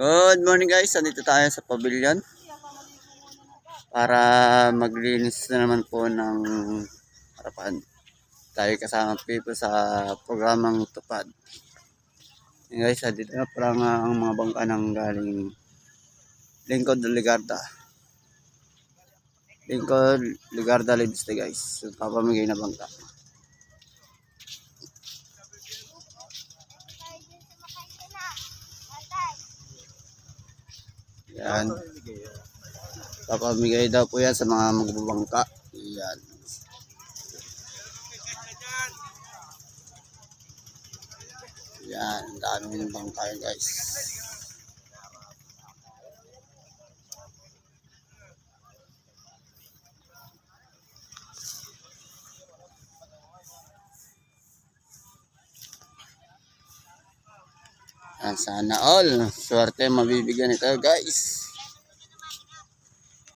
Good morning guys, andito tayo sa pavilion para maglinis na naman po ng harapan. Tayo kasama people sa programang Tupad. Yan guys, andito na pala nga ang mga bangka ng galing Lingkod Ligarda. Lingkod Ligarda Leviste guys. Papamigay na bangka. Yan. Papamigay daw po yan sa mga magbabangka. Yan. Yan. Daming bangka yan guys. Yan, sana all. Swerte mabibigyan ito guys.